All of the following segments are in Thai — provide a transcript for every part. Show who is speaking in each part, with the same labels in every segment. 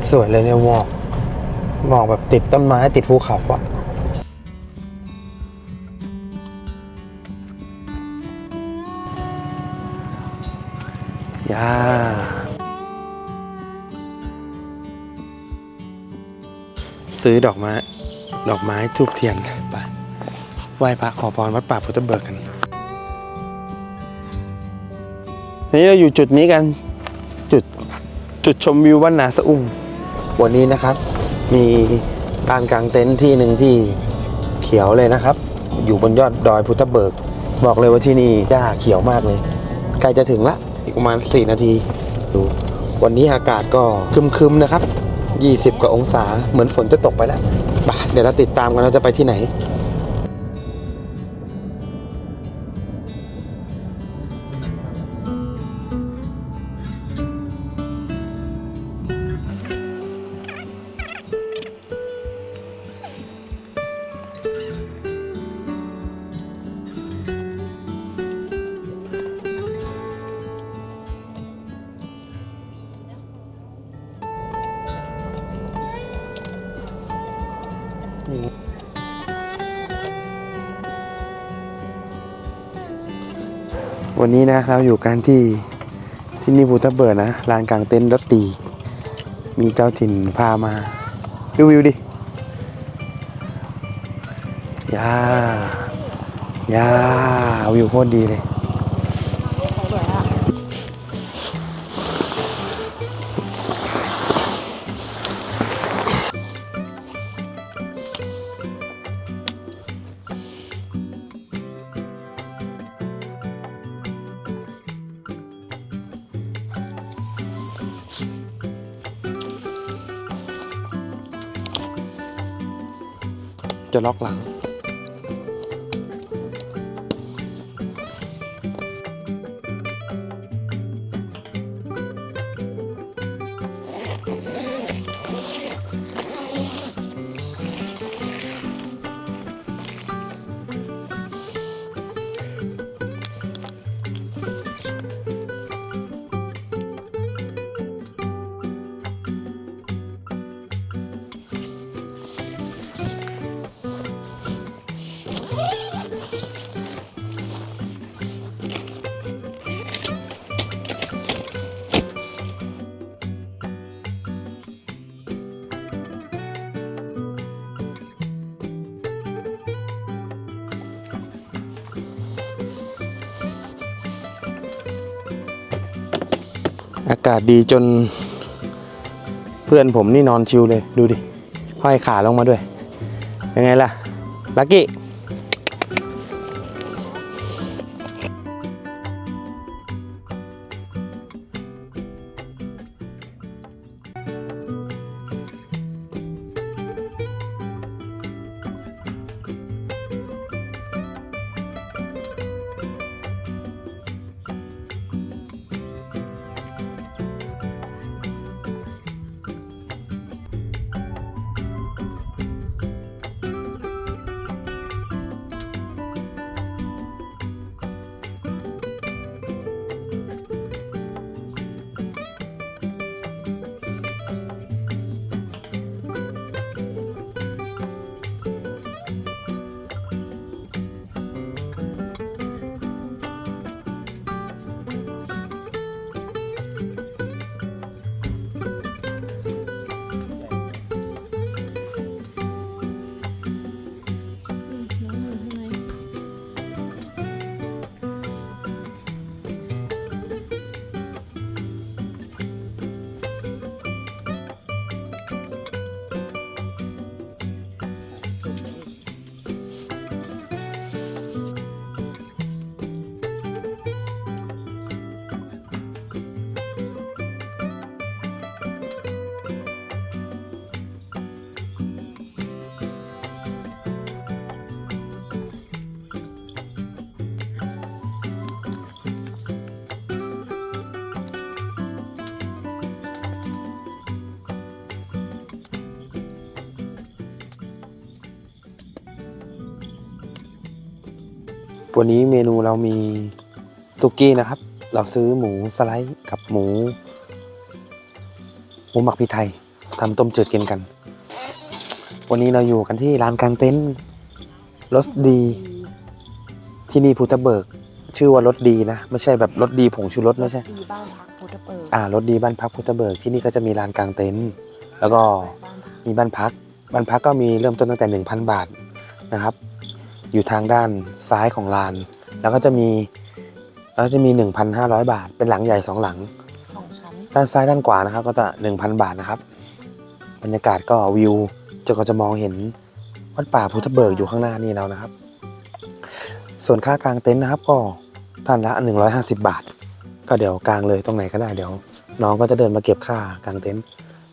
Speaker 1: ตรสวยเลยเนี่ยหมอกหมอกแบบติดต้นไม้ติดภูเขาอะยาซื้อดอกไม้ ดอกไม้ทูบเทียนไปไหว้พระขอพรวัดป่าพุทธเบิกกัน นี่เราอยู่จุดนี้กัน จุดชมวิวบ้านนาสะอุ้งวันนี้นะครับ มีลานกลางเต็นท์ที่หนึ่งที่เขียวเลยนะครับ อยู่บนยอดดอยพุทธเบิก บอกเลยว่าที่นี่หญ้าเขียวมากเลยใกล้จะถึงละอีกประมาณ 4 นาทีดูวันนี้อากาศก็คึมๆนะครับ 20 กว่าองศาเหมือนฝนจะตกไปแล้วไปเดี๋ยวเราติดตามกันเราจะไปที่ไหน วันนี้นะเราอยู่กันที่ที่นี่ภูทับเบิกนะลานกลางเต็นท์รถตี มีเจ้าถิ่นพามาดูวิวดิยายาวิวโคตรดีเลย จะล็อกหลังากาศดีจน เพื่อนผมนี่นอนชิวเลย ดูดิ ห้อยขาลงมาด้วย ยังไงล่ะ ลักกี้ วันนี้เมนูเรามีสุกี้นะครับ เราซื้อหมูสไลด์กับหมู หมูหมักพริกไทยทำต้มจืดกินกัน วันนี้เราอยู่กันที่ร้านกลางเต็นท์รสดี ที่นี่ภูทับเบิก ชื่อว่ารสดีนะ ไม่ใช่แบบรสดีผงชูรสไม่ใช่
Speaker 2: ดีบ้านพักพุทธเปิด
Speaker 1: อ่ารถดีบ้านพักพุทธเบิกที่นี่ก็จะมีลานกลางเต็นท์แล้วก็มีบ้านพัก บ้านพักก็มีเริ่มต้นตั้งแต่ 1,000 บาทนะครับ อยู่ทางด้านซ้ายของลาน แล้วก็จะมีแล้วก็จะมี 1,500 บาท เป็นหลังใหญ่สองหลัง
Speaker 2: สองชั้น
Speaker 1: ด้านซ้ายด้านขวานะครับ ก็จะ 1,000 บาทนะครับ บรรยากาศก็วิวจะก็จะมองเห็นวัดป่าพุทธเบิกอยู่ข้างหน้านี่แล้วนะครับ ส่วนค่ากางเต็นท์นะครับ ก็ท่านละ 150 บาท ก็เดี๋ยวกางเลยตรงไหนก็ได้เดี๋ยว น้องก็จะเดินมาเก็บค่ากางเต็นท์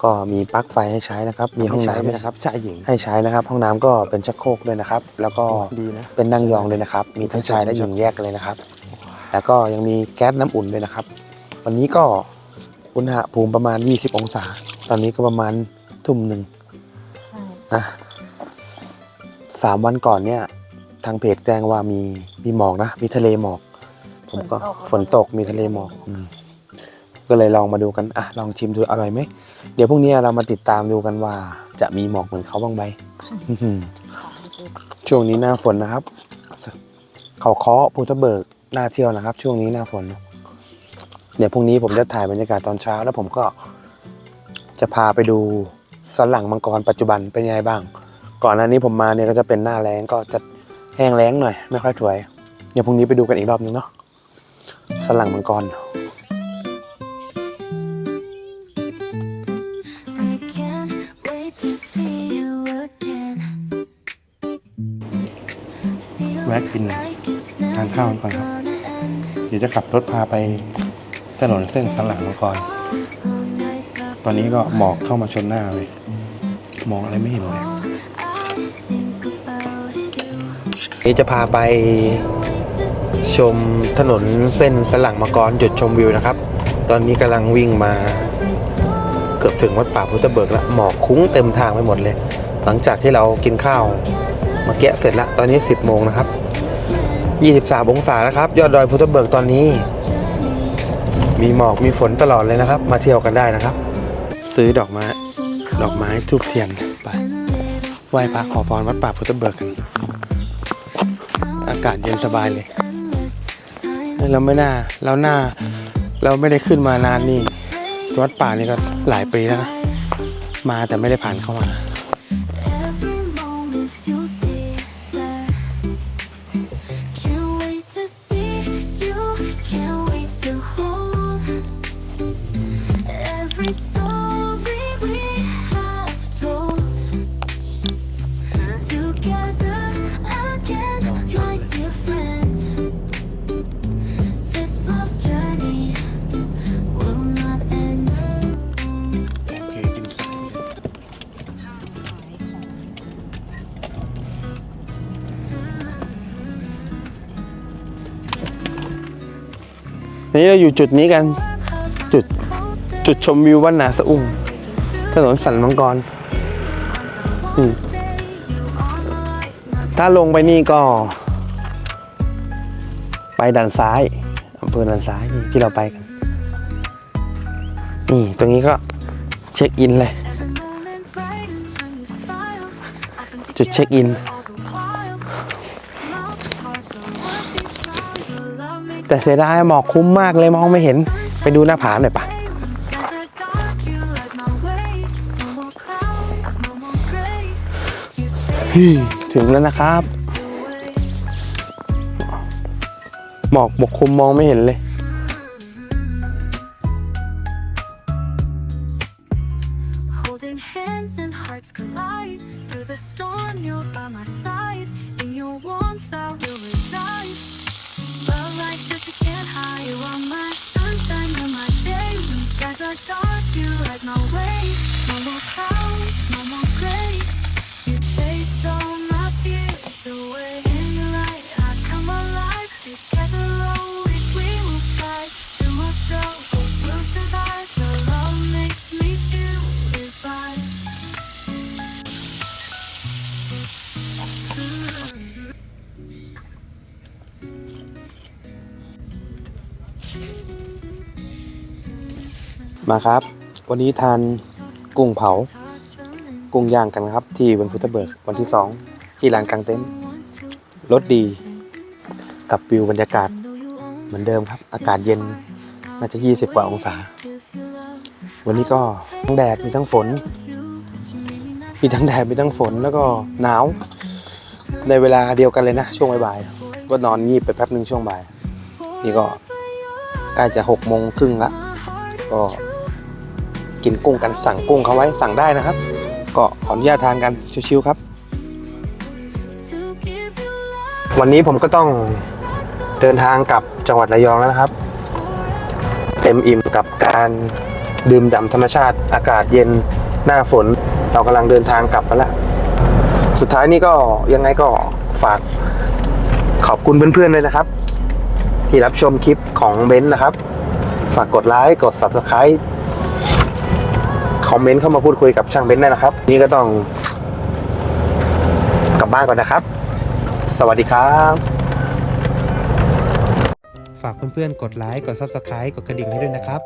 Speaker 1: ก็มีปลั๊กไฟให้ใช้นะครับ มีห้องน้ำนะครับ
Speaker 3: ชายหญิง
Speaker 1: ให้ใช้นะครับ ห้องน้ำก็เป็นชักโครกด้วยนะครับ แล้วก็
Speaker 3: ดีนะ
Speaker 1: เป็นนั่งยองเลยนะครับ มีทั้งชายและหญิงแยกกันเลยนะครับ แล้วก็ยังมีแก๊สน้ำอุ่นด้วยนะครับ วันนี้ก็อุณหภูมิประมาณ 20 องศา ตอนนี้ก็ประมาณทุ่มหนึ่ง
Speaker 2: ใช่
Speaker 1: นะสามวันก่อนเนี่ย ทางเพจแจ้งว่ามีมีหมอกนะ มีทะเลหมอก ผมก็ฝนตกมีทะเลหมอกอืม ก็เลยลองมาดูกันอะลองชิมดูอร่อยไหมเดี๋ยวพรุ่งนี้เรามาติดตามดูกันว่า จะมีหมอกเหมือนเขาบ้างไหมช่วงนี้หน้าฝนนะครับ เขาเคาะภูทะเบิกหน่าเที่ยวนะครับ ช่วงนี้หน้าฝน เดี๋ยวพรุ่งนี้ผมจะถ่ายบรรยากาศตอนเช้า แล้วผมก็จะพาไปดูสลังมังกรปัจจุบันเป็นยังไงบ้าง ก่อนหน้านี้ผมมาเนี่ยก็จะเป็นหน้าแล้งก็จะแห้งแล้งหน่อย ไม่ค่อยสวย เดี๋ยวพรุ่งนี้ไปดูกันอีกรอบนึงเนาะสลังมังกร
Speaker 3: แวะกินทานข้าวกันก่อนครับ เดี๋ยวจะขับรถพาไปถนนเส้นสันหลังมังกรตอนนี้ก็หมอกเข้ามาชนหน้าเลย มองอะไรไม่เห็นเลย
Speaker 1: นี้จะพาไปชมถนนเส้นสลังมังกรจุดชมวิวนะครับ ตอนนี้กำลังวิ่งมาเกือบถึงวัดป่าพุทธเบิกแล้วหมอกคุ้งเต็มทางไปหมดเลย หลังจากที่เรากินข้าว มาแกะเสร็จแล้วตอนนี้ 10 โมงนะครับ 23 องศานะครับ ยอดดอยพุทธเบิกตอนนี้ มีหมอกมีฝนตลอดเลยนะครับ มาเที่ยวกันได้นะครับ ซื้อดอกไม้ดอกไม้ทูบเทียนไปไหว้พระขอพรวัดป่าพุทธเบิกกันอากาศเย็นสบายเลยเราไม่น่าเราหน้า เราไม่ได้ขึ้นมานานนี่วัดป่านี่ก็หลายปีแล้วนะมาแต่ไม่ได้ผ่านเข้ามา
Speaker 3: นี่
Speaker 1: เราอยู่จุดนี้กัน จุดจุดชมวิววัดนาสะอุ้งถนนสันมังกรถ้าลงไปนี่ก็ ไปด้านซ้ายอำเภอด้านซ้ายนี่ที่เราไปกัน นี่ตรงนี้ก็เช็คอินเลย จุดเช็คอิน แต่เสียดายหมอกคุ้มมากเลยมองไม่เห็นไปดูหน้าผาหน่อยปะฮึ่มถึงแล้วนะครับ หมอกบกคุมมองไม่เห็นเลย มาครับ วันนี้ทานกุ้งเผา กุ้งย่างกันครับ ที่บนฟุตเบิร์กวันที่สองที่ลานกลางเต็นท์รถดี กับวิวบรรยากาศ เหมือนเดิมครับ อากาศเย็นน่าจะ 20 กว่าองศา วันนี้ก็ทั้งแดดมีทั้งฝน มีทั้งแดดมีทั้งฝนแล้วก็หนาว ในเวลาเดียวกันเลยนะ ช่วงบ่ายๆก็นอนงีบไปแป๊บหนึ่งช่วงบ่าย นี่ก็ใกล้จะหกโมงครึ่งละก็ กินกุ้งกันสั่งกุ้งเขาไว้สั่งได้นะครับ ก็ขออนุญาตทานกันชิวๆครับ วันนี้ผมก็ต้องเดินทางกลับจังหวัดระยองแล้วนะครับ เต็มอิ่มกับการดื่มด่ำธรรมชาติอากาศเย็นหน้าฝนเรากำลังเดินทางกลับมาแล้วสุดท้ายนี้ก็ยังไงก็ฝากขอบคุณเพื่อนๆเลยนะครับ ที่รับชมคลิปของเบนซ์นะครับ ฝากกดไลค์กด subscribe คอมเมนต์เข้ามาพูดคุยกับช่างเบนซ์ได้นะครับ นี่ก็ต้องกลับบ้านก่อนนะครับ สวัสดีครับ ฝากเพื่อนๆ กดไลค์ กด Subscribe กดกระดิ่งให้ด้วยนะครับ